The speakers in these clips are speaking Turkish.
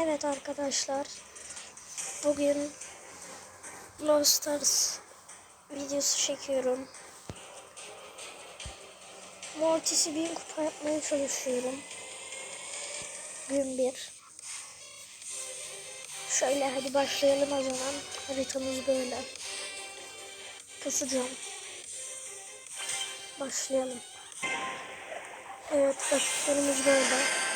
Evet arkadaşlar. Bugün Brawl Stars videosu çekiyorum. Mortis'i bin kupa yapmaya çalışıyorum. Gün bir. Şöyle hadi başlayalım o zaman. Haritamız böyle. Kasacağım. Başlayalım. Evet rakiplerimiz böyle.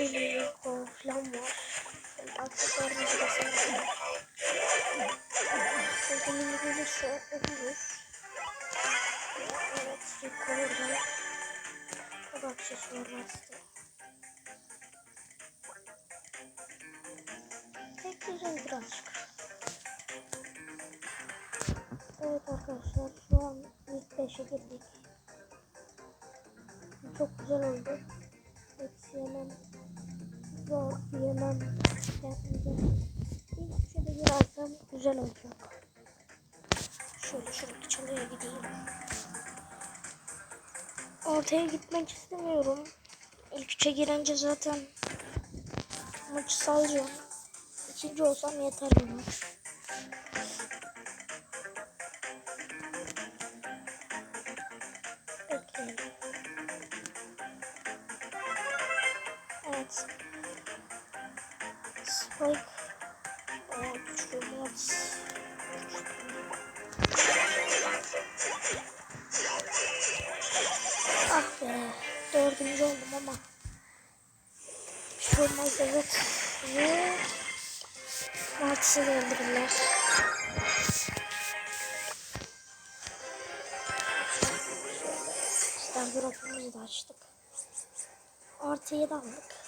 Bizde bir yok falan var. Aksesuarımızı da sanırım. Sözümün gelirse ölürüz. Evet, Rico'da o da aksesuar var işte. Pek güzel birazcık. Evet arkadaşlar şu an ilk 5'e girdik. Çok güzel oldu. Eksi Zor yemem. De girersem güzel olacak. Şöyle şuradaki çalıya gideyim. Ortaya gitmek istemiyorum. İlk üçe girince zaten maçı salacağım. İkinci olsam yeter bana. Evet. Ah be. Dördüncü oldum ama. Bir şey olmaz evet. Ve Martis'i de öldürürler. Star drop'umuzu da açtık. Artı 7 aldık.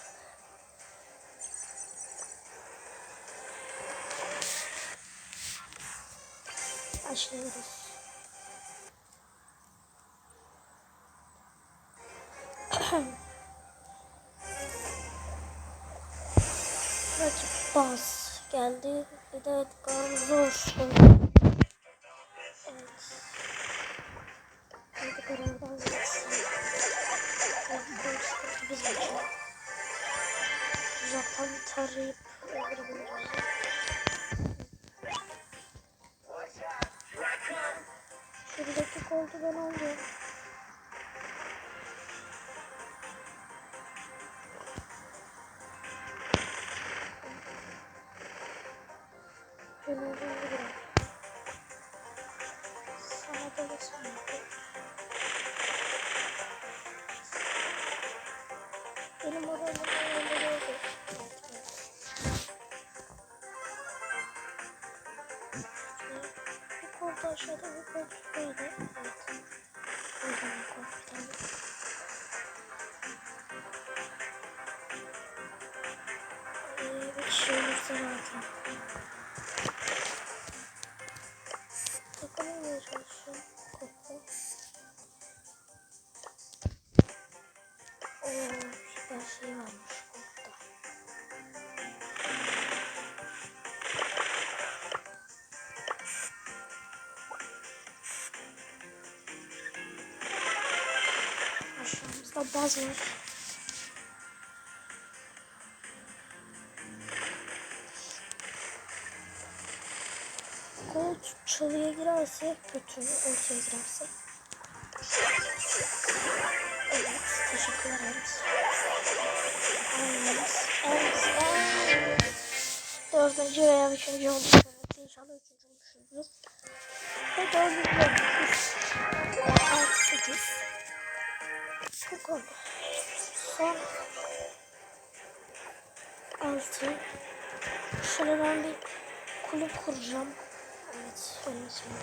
Başlıyoruz. Rakip bas geldi. Bir de Edgar zor. Evet. Edgar oradan geçsin. Edgar sıkıntı bizim için. Uzaktan tarayıp Koltu ben aldım. Koltu aşağıda bir koltu yukarıda. Evet. O yüzden bir koltu bir tane. Ee, bir kişi olursa zaten. Baz var. Gold çalıya girerse kötü, ortaya girerse. Evet, teşekkürler Ems. Ems, Ems, Ems. Dördüncü veya üçüncü. Evet, inşallah üçüncü olmuşuzdur. Ve dördüncü olmuşuz. Altı, sekiz. Çok oldu. Son altı. Şöyle ben bir kulüp kuracağım. Evet, benim ismim.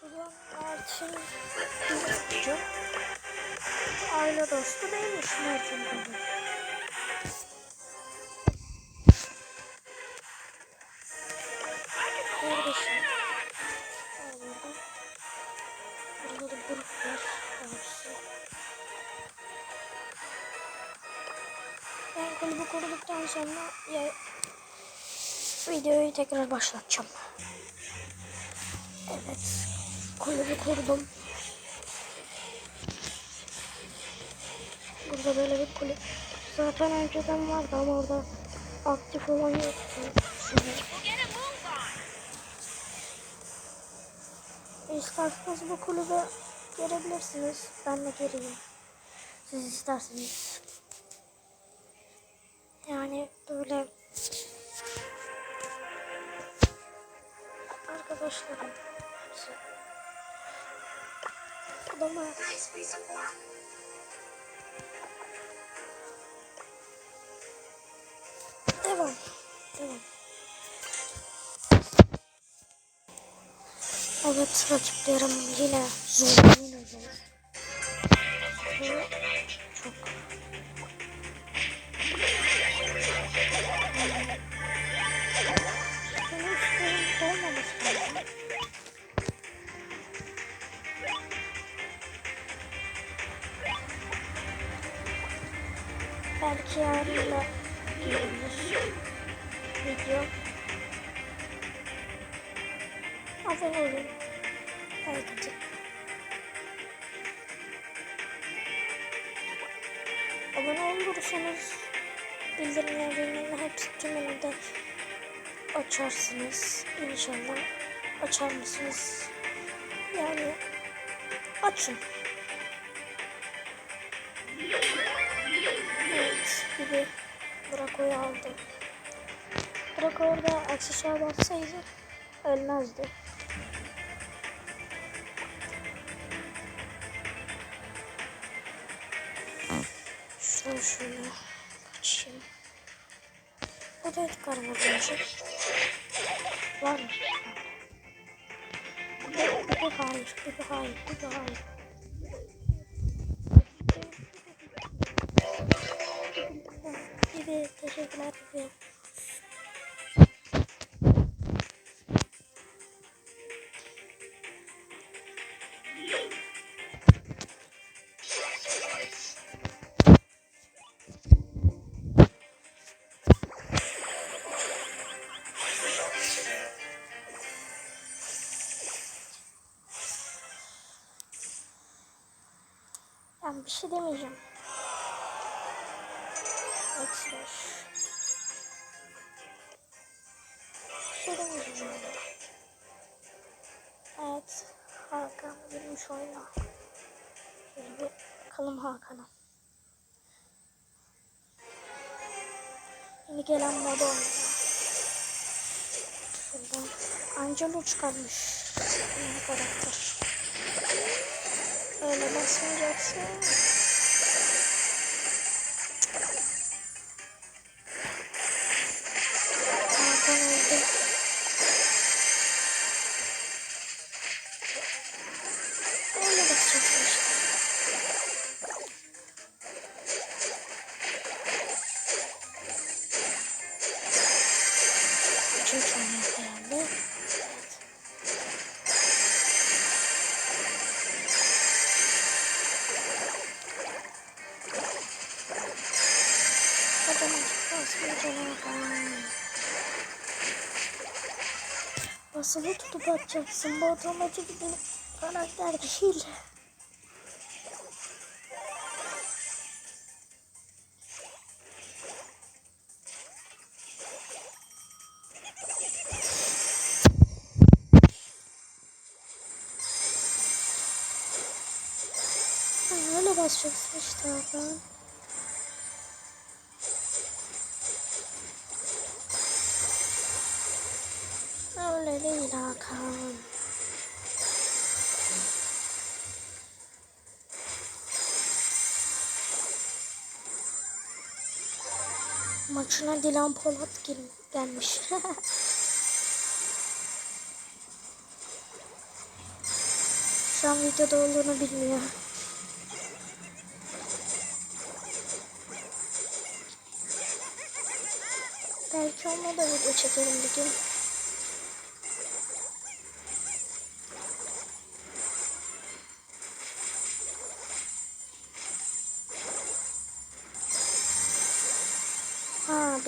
Şuradan Mert'in bir tutacağım. Aile dostu değilmiş Mert'in tabii. Ben kulübü kurduktan sonra ya, videoyu tekrar başlatacağım. Evet. kulübü kurdum. Burada böyle bir kulüp. Zaten önceden vardı ama orada aktif olan yoktu. İsterseniz bu kulübe gelebilirsiniz. Ben de geleyim. Siz isterseniz. Yani böyle arkadaşlarım hepsi. Adamlar Devam. Devam. Evet rakiplerim yine zor. Yine zor. Belki yarınla gelir video. Abone olun. Atın. Abone olursanız bildirimlerin hepsi tümünü de açarsınız. İnşallah açar mısınız? Yani açın. Gibi Draco'yu aldım. Draco orada aksesuar bassaydı ölmezdi. Şuradan şöyle kaçayım. Burada Edgar var bence. Var mı? Kubi hayır, kubi hayır, kubi hayır. Teşekkürler. Ben bir şey demeyeceğim. Şey demeyeceğim yani. Evet. Hakan girmiş oyuna. Şöyle bakalım Hakan'a. Yeni gelen moda oynuyor. Şuradan Angelo çıkarmış. Yeni karakter. Öyle basmayacaksın. Basılı tutup atacaksın. Bu otomatik bir karakter değil. Öyle basacaksın işte Hakan. Öyle değil. Maçına Dilan Polat gel gelmiş. Şu an videoda olduğunu bilmiyor. Belki onunla da video çekerim bir gün.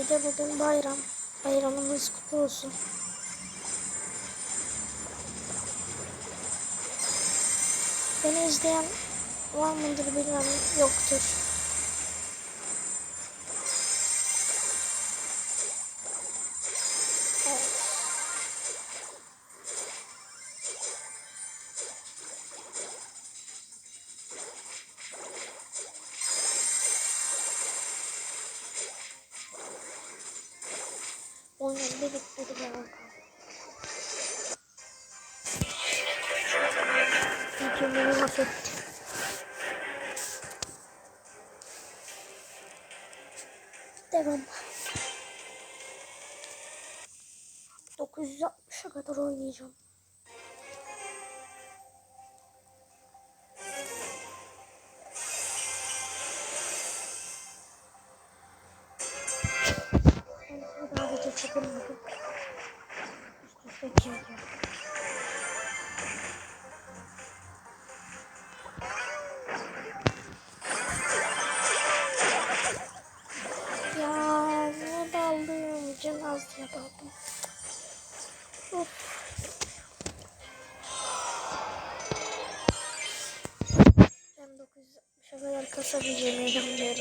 Bir de bugün bayram. Bayramınız kutlu olsun. Beni izleyen var mıdır bilmem yoktur. Oyunun bir bitmedi be bakalım. Kendimi mahvettim. Devam. 960'a kadar oynayacağım. Video çekemedim. Üst üste daldım? Can az diye daldım. Of. Ben 960'a kadar kasabileceğime inanmıyorum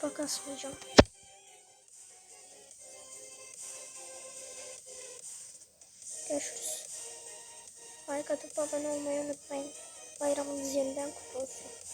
kupa kasmayacağım. Görüşürüz. Like atıp abone olmayı unutmayın. Bayramınız yeniden kutlu olsun.